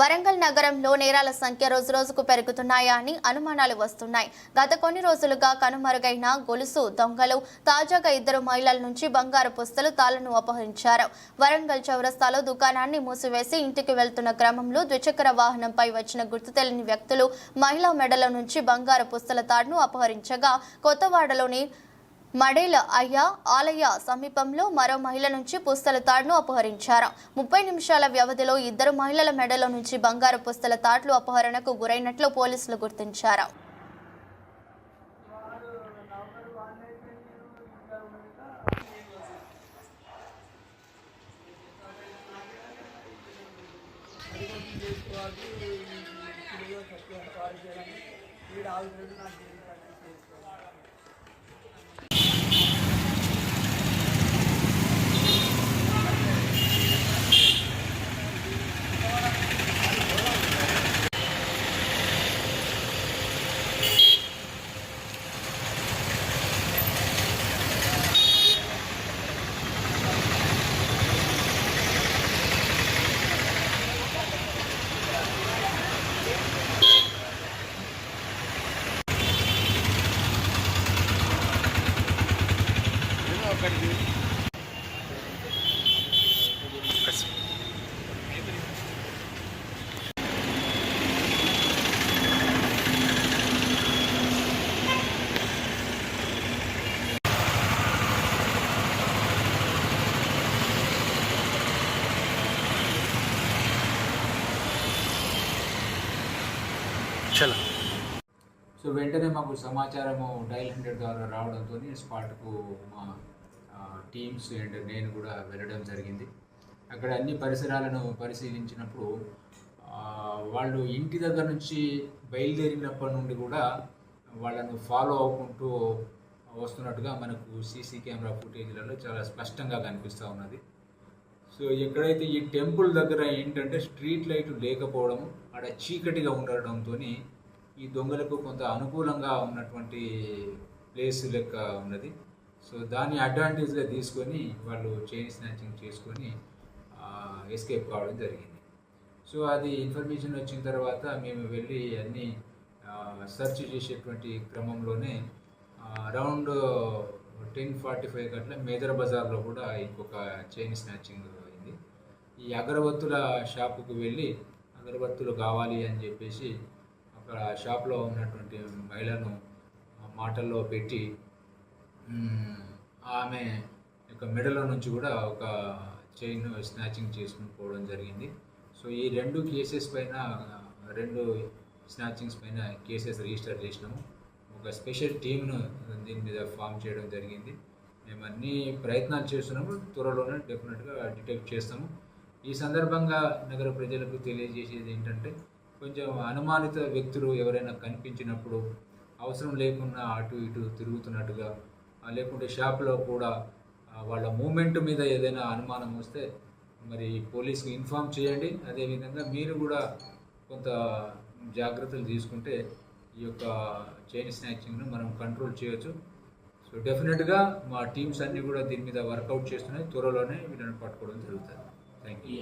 వరంగల్ నగరంలో నేరాల సంఖ్య రోజు రోజుకు పెరుగుతున్నాయా అని అనుమానాలు వస్తున్నాయి. గత కొన్ని రోజులుగా కనుమరుగైన గొలుసు దొంగలు తాజాగా ఇద్దరు మహిళల నుంచి బంగారు పుస్తలు తాళ్ళను అపహరించారు. వరంగల్ చౌరస్తాలో దుకాణాన్ని మూసివేసి ఇంటికి వెళ్తున్న క్రమంలో ద్విచక్ర వాహనంపై వచ్చిన గుర్తు తెలియని వ్యక్తులు మహిళా మెడల నుంచి బంగారు పుస్తల తాడును అపహరించగా కొత్తవాడలోని మడేల అయ్యా ఆలయ సమీపంలో మరో మహిళ నుంచి పుస్తల తాడును అపహరించారు. ముప్పై నిమిషాల వ్యవధిలో ఇద్దరు మహిళల మెడలో నుంచి బంగారు పుస్తల తాడ్లు అపహరణకు గురైనట్లు పోలీసులు గుర్తించారు. చలో. సో వెంటనే మాకు సమాచారము డైల్ హండ్రెడ్ ద్వారా రావడంతో స్పాట్కు మా టీమ్స్ అండ్ నేను కూడా వెళ్ళడం జరిగింది. అక్కడ అన్ని పరిసరాలను పరిశీలించినప్పుడు వాళ్ళు ఇంటి దగ్గర నుంచి బయలుదేరినప్పటి నుండి కూడా వాళ్ళను ఫాలో అవ్వకుంటూ వస్తున్నట్టుగా మనకు సీసీ కెమెరా ఫుటేజ్లలో చాలా స్పష్టంగా కనిపిస్తూ ఉన్నది. సో ఎక్కడైతే ఈ టెంపుల్ దగ్గర ఏంటంటే స్ట్రీట్ లైట్ లేకపోవడం అక్కడ చీకటిగా ఉండడంతో ఈ దొంగలకు కొంత అనుకూలంగా ఉన్నటువంటి ప్లేస్ లెక్క ఉన్నది. సో దాన్ని అడ్వాంటేజ్గా తీసుకొని వాళ్ళు చైన్ స్నాచింగ్ చేసుకొని ఎస్కేప్ కావడం జరిగింది. సో అది ఇన్ఫర్మేషన్ వచ్చిన తర్వాత మేము వెళ్ళి అన్ని సెర్చ్ చేసేటువంటి క్రమంలోనే అరౌండ్ టెన్ ఫార్టీ ఫైవ్ గట్ల మేదర్ బజార్లో కూడా ఇంకొక చైన్ స్నాచింగ్ అయింది. ఈ అగరబత్తుల షాపుకు వెళ్ళి అగరబత్తులు కావాలి అని చెప్పేసి అక్కడ షాప్లో ఉన్నటువంటి మహిళను మాటల్లో పెట్టి ఆమె యొక్క మెడలో నుంచి కూడా ఒక చైన్ స్నాచింగ్ చేసుకుని పోవడం జరిగింది. సో ఈ రెండు కేసెస్ పైన రెండు స్నాచింగ్స్ పైన కేసెస్ రిజిస్టర్ చేసినాము. ఒక స్పెషల్ టీమ్ను దీని మీద ఫామ్ చేయడం జరిగింది. మేము అన్ని ప్రయత్నాలు చేస్తున్నాము. త్వరలోనే డెఫినెట్గా డిటెక్ట్ చేస్తాము. ఈ సందర్భంగా నగర ప్రజలకు తెలియజేసేది ఏంటంటే కొంచెం అనుమానిత వ్యక్తులు ఎవరైనా కనిపించినప్పుడు అవసరం లేకుండా అటు ఇటు తిరుగుతున్నట్టుగా లేకుంటే షాప్లో కూడా వాళ్ళ మూమెంట్ మీద ఏదైనా అనుమానం వస్తే మరి పోలీస్కి ఇన్ఫామ్ చేయండి. అదేవిధంగా మీరు కూడా కొంత జాగ్రత్తలు తీసుకుంటే ఈ యొక్క చైన్ స్నాచింగ్ను మనం కంట్రోల్ చేయొచ్చు. సో డెఫినెట్గా మా టీమ్స్ అన్నీ కూడా దీని మీద వర్కౌట్ చేస్తున్నాయి. త్వరలోనే వీళ్ళని పట్టుకోవడం జరుగుతుంది. Thank you.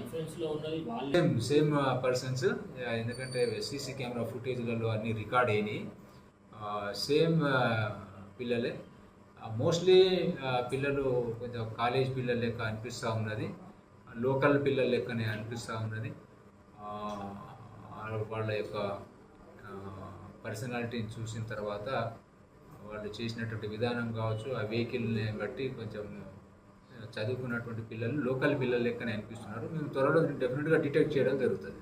Same same persons ఎందుకంటే సీసీ కెమెరా ఫుటేజ్లలో అన్ని రికార్డ్ అయినాయి. సేమ్ పిల్లలే. మోస్ట్లీ పిల్లలు కొంచెం కాలేజ్ పిల్లల లెక్క అనిపిస్తూ ఉన్నది. లోకల్ పిల్లల లెక్కనే అనిపిస్తూ ఉన్నది. వాళ్ళ యొక్క పర్సనాలిటీని చూసిన తర్వాత వాళ్ళు చేసినటువంటి విధానం కావచ్చు ఆ వెహికల్ని బట్టి కొంచెం చదువుకున్నటువంటి పిల్లలు లోకల్ పిల్లల లెక్కనే అనిపిస్తున్నారు. మేము త్వరలో డెఫినెట్గా డిటెక్ట్ చేయడం జరుగుతుంది.